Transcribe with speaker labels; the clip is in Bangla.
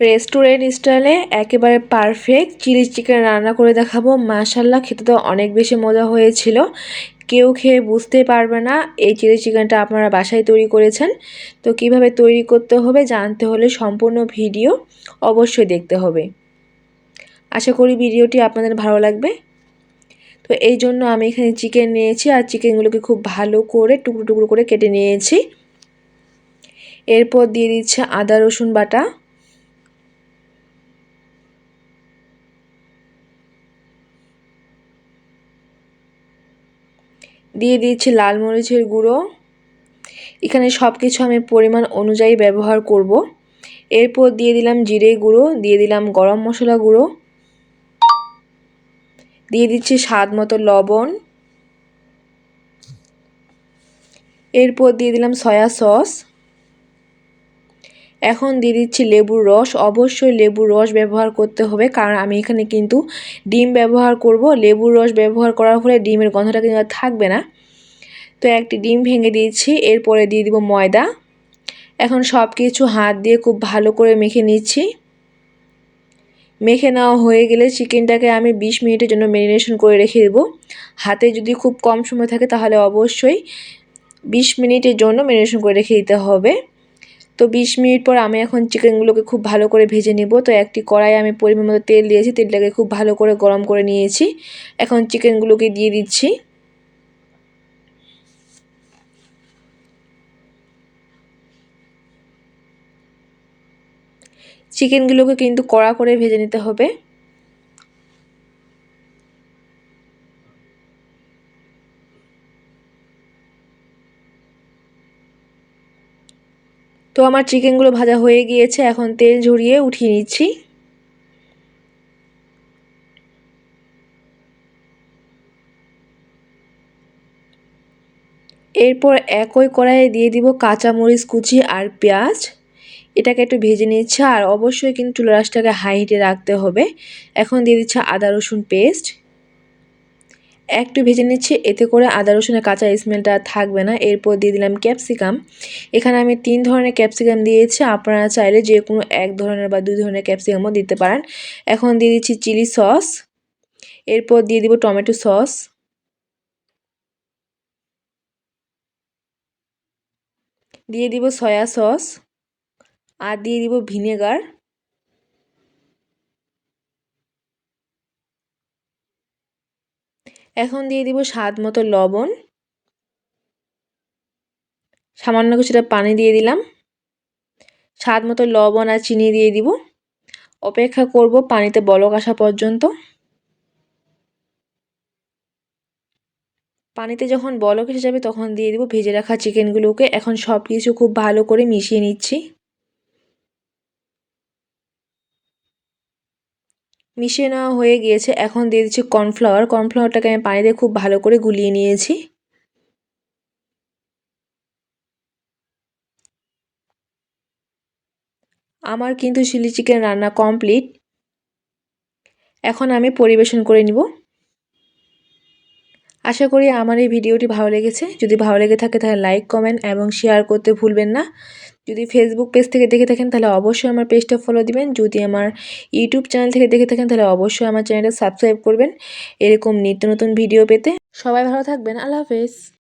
Speaker 1: রেস্টুরেন্ট স্টাইলে একেবারে পারফেক্ট। চিলি চিকেন রান্না করে দেখাবো। মাশাল্লাহ খেতে তো অনেক বেশি মজা হয়েছিল। কেউ খেয়ে বুঝতে পারবে না এই চিলি চিকেনটা আপনারা বাসায় তৈরি করেছেন। তো কীভাবে তৈরি করতে হবে জানতে হলে সম্পূর্ণ ভিডিও অবশ্যই দেখতে হবে। আশা করি ভিডিওটি আপনাদের ভালো লাগবে। তো এই জন্য আমি এখানে চিকেন নিয়েছি আর চিকেনগুলোকে খুব ভালো করে টুকরো টুকরো করে কেটে নিয়েছি। এরপর দিয়ে দিচ্ছে আদা রসুন বাটা। দিয়ে দিয়েছি লাল মরিচের গুঁড়ো। এখানে সব কিছু আমি পরিমাণ অনুযায়ী ব্যবহার করব। এরপর দিয়ে দিলাম জিরে গুঁড়ো, দিয়ে দিলাম গরম মশলা গুঁড়ো। দিয়ে দিচ্ছি স্বাদ মতো লবণ। এরপর দিয়ে দিলাম সয়া সস। এখন দিয়ে দিচ্ছি লেবুর রস। অবশ্যই লেবুর রস ব্যবহার করতে হবে, কারণ আমি এখানে কিন্তু ডিম ব্যবহার করব। লেবুর রস ব্যবহার করার ফলে ডিমের গন্ধটা কিন্তু থাকবে না। তো একটি ডিম ভেঙে দিয়েছি, এরপরে দিয়ে দিব ময়দা। এখন সব কিছু হাত দিয়ে খুব ভালো করে মেখে নিচ্ছি। মেখে নেওয়া হয়ে গেলে চিকেনটাকে আমি ২০ মিনিটের জন্য ম্যারিনেশন করে রেখে দেবো। হাতে যদি খুব কম সময় থাকে তাহলে অবশ্যই ২০ মিনিটের জন্য ম্যারিনেশন করে রেখে দিতে হবে। তো ২০ মিনিট পর আমি এখন চিকেনগুলোকে খুব ভালো করে ভেজে নেব। তো একটি কড়াই আমি পরিমাণ মতো তেল দিয়েছি, তেলটাকে খুব ভালো করে গরম করে নিয়েছি। এখন চিকেনগুলোকে দিয়ে দিচ্ছি। চিকেনগুলোকে কিন্তু কড়া করে ভেজে নিতে হবে। তো আমার চিকেনগুলো ভাজা হয়ে গিয়েছে, এখন তেল ঝরিয়ে উঠিয়ে নিচ্ছি। এরপর একই কড়াইয়ে দিয়ে দিব কাঁচামরিচ কুচি আর পেঁয়াজ। এটাকে একটু ভেজে নিচ্ছে, আর অবশ্যই কিন্তু চুলা রাসটাকে হাই হিটে রাখতে হবে। এখন দিয়ে দিচ্ছে আদা রসুন পেস্ট একটু ভেজে নিচ্ছি, এতে করে আদা রসুনের কাঁচা স্মেলটা থাকবে না। এরপর দিয়ে দিলাম ক্যাপসিকাম। এখানে আমি তিন ধরনের ক্যাপসিকাম দিয়েছি, আপনারা চাইলে যে কোনো এক ধরনের বা দুই ধরনের ক্যাপসিকামও দিতে পারেন। এখন দিয়ে দিচ্ছি চিলি সস। এরপর দিয়ে দিব টমেটো সস। দিয়ে দিব সয়া সস। আর দিয়ে দিব ভিনেগার। এখন দিয়ে দিব স্বাদ মতো লবণ। সামান্য কিছুটা পানি দিয়ে দিলাম। স্বাদ মতো লবণ আর চিনি দিয়ে দিব। অপেক্ষা করব পানিতে বলক আসা পর্যন্ত। পানিতে যখন বলক এসে যাবে তখন দিয়ে দিব ভেজে রাখা চিকেনগুলোকে। এখন সব কিছু খুব ভালো করে মিশিয়ে নিচ্ছি। মিশিয়ে নেওয়া হয়ে গিয়েছে, এখন দিয়ে দিচ্ছি কর্নফ্লাওয়ার কর্নফ্লাওয়ারটাকে আমি পানি দিয়ে খুব ভালো করে গুলিয়ে নিয়েছি। আমার কিন্তু চিলি চিকেন রান্না কমপ্লিট এখন আমি পরিবেশন করে নিব। আশা করি আমার এই ভিডিওটি ভালো লেগেছে। যদি ভালো লেগে থাকে তাহলে লাইক কমেন্ট এবং শেয়ার করতে ভুলবেন না। যদি ফেসবুক পেজ থেকে দেখে থাকেন তাহলে অবশ্যই আমার পেজটা ফলো দিবেন। যদি আমার ইউটিউব চ্যানেল থেকে দেখে থাকেন তাহলে অবশ্যই আমার চ্যানেলটা সাবস্ক্রাইব করবেন। এরকম নিত্য নতুন ভিডিও পেতে। সবাই ভালো থাকবেন। আল্লাহ হাফেজ।